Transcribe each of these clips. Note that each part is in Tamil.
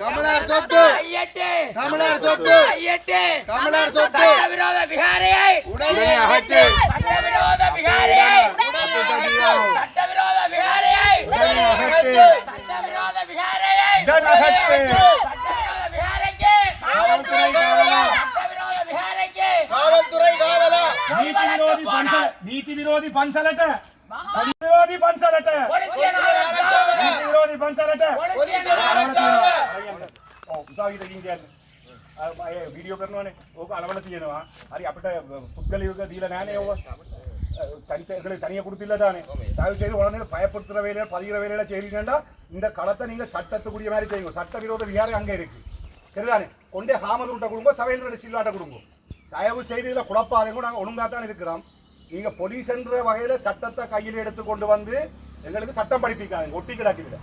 தமிழர் சொத்து. தமிழர் சொத்து. தமிழர் சொத்து. விரோத விகாரியை உடனே அகற்று. விரோத விகாரியை சட்டவிரோத விகாரியை உடனே அகற்று. சட்டவிரோத விகாரியை உடனே அகற்று. நீதி விரோதி பஞ்சலட்ட. விரோதி பஞ்சலட்ட. விரோதி பஞ்சலட்ட. විරෝධී පන්සලට போலீசார் ආරක්ෂාව ඔව් උසාවියකින් කියන්නේ අර අය වීඩියෝ කරනවානේ ඕක අලවල තියෙනවා හරි අපිට පුද්ගලියක දීලා නැහනේ ඕක தனித்தங்களை தனியாக கொடுத்தில்ல தானே தயவு செய்து உடனே பயப்படுத்துற வேலையில பதிகிற வேலையில செய்றீங்கன்னா இந்த களத்தை நீங்க சட்டத்துக்குரிய மாதிரி செய்யுங்க சட்ட விரோத விகாரம் அங்க இருக்கு சரிதானே கொண்டே ஹாமதுருட்ட கொடுங்க சவேந்திர சில்லாட்ட கொடுங்க தயவு செய்து இதுல குழப்பாதீங்க நாங்க ஒழுங்கா தான் இருக்கிறோம் நீங்க போலீஸ் என்ற வகையில சட்டத்தை கையில் எடுத்து கொண்டு வந்து எங்களுக்கு சட்டம் படிப்பிக்காதீங்க ஒட்டி கிடக்குது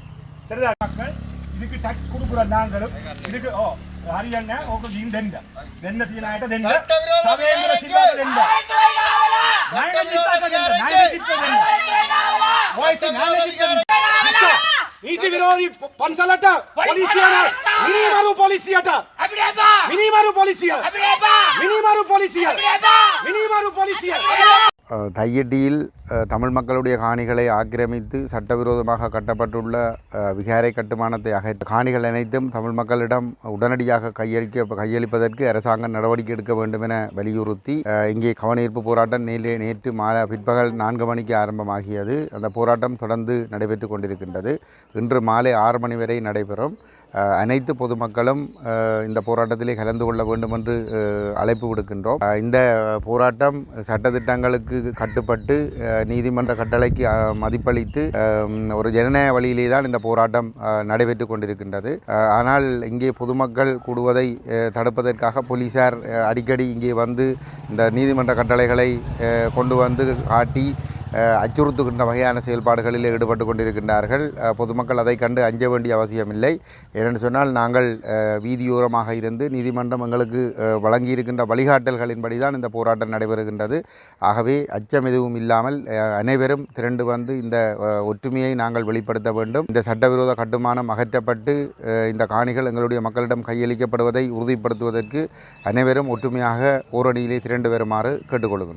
சரிதான் மக்கள் இதுக்கு டாக்ஸ் கொடுக்குற நாங்களும் இதுக்கு ஓ ஹரியண்ண ஓக்கு இந்த தெண்ட தெண்ட தீனாயிட்ட தெண்ட சட்டவிரோத சவேந்திர சில்லாட்ட தெண்ட காவல்துறை காவலா நாயக சித்தாட்ட தெண்ட நாயக சித்த தெண்ட வாய்ஸ் நாயக சித்த ನೀತಿ ವಿರೋಧಿ ಪನ್ಸಲಟ ಪೊಲೀಸಿಯನ ಮಿನಿಮರು ಪೊಲೀಸಿಯಟ அப்படியேப்பா ಮಿನಿಮರು ಪೊಲೀಸಿಯ அப்படியேப்பா ಮಿನಿಮರು ಪೊಲೀಸಿಯ அப்படியேப்பா ಮಿನಿಮರು ಪೊಲೀಸಿಯ தையடியில் தையட்டியில் தமிழ் மக்களுடைய காணிகளை ஆக்கிரமித்து சட்டவிரோதமாக கட்டப்பட்டுள்ள விகாரை கட்டுமானத்தை அகை காணிகள் அனைத்தும் தமிழ் மக்களிடம் உடனடியாக கையளிக்க கையளிப்பதற்கு அரசாங்கம் நடவடிக்கை எடுக்க வேண்டும் என வலியுறுத்தி இங்கே கவனஈர்ப்பு போராட்டம் நேற்று நேற்று மாலை பிற்பகல் நான்கு மணிக்கு ஆரம்பமாகியது. அந்த போராட்டம் தொடர்ந்து நடைபெற்று கொண்டிருக்கின்றது. இன்று மாலை ஆறு மணி வரை நடைபெறும். அனைத்து பொதுமக்களும் இந்த போராட்டத்திலே கலந்து கொள்ள வேண்டும் என்று அழைப்பு விடுக்கின்றோம். இந்த போராட்டம் சட்டத்திட்டங்களுக்கு கட்டுப்பட்டு நீதிமன்ற கட்டளைக்கு மதிப்பளித்து ஒரு ஜனநாயக வழியிலே தான் இந்த போராட்டம் நடைபெற்று கொண்டிருக்கின்றது. ஆனால் இங்கே பொதுமக்கள் கூடுவதை தடுப்பதற்காக போலீசார் அடிக்கடி இங்கே வந்து இந்த நீதிமன்ற கட்டளைகளை கொண்டு வந்து காட்டி அச்சுறுத்துகின்ற வகையான செயல்பாடுகளில் ஈடுபட்டு கொண்டிருக்கின்றார்கள். பொதுமக்கள் அதை கண்டு அஞ்ச வேண்டிய அவசியமில்லை. ஏனென்று சொன்னால் நாங்கள் வீதியோரமாக இருந்து நீதிமன்றம் எங்களுக்கு வழங்கியிருக்கின்ற வழிகாட்டல்களின்படி தான் இந்த போராட்டம் நடைபெறுகின்றது. ஆகவே அச்சம் எதுவும் இல்லாமல் அனைவரும் திரண்டு வந்து இந்த ஒற்றுமையை நாங்கள் வெளிப்படுத்த வேண்டும். இந்த சட்டவிரோத கட்டுமானம் அகற்றப்பட்டு இந்த காணிகள் எங்களுடைய மக்களிடம் கையளிக்கப்படுவதை உறுதிப்படுத்துவதற்கு அனைவரும் ஒற்றுமையாக ஓரணியிலே திரண்டு வருமாறு கேட்டுக்கொள்கின்றோம்.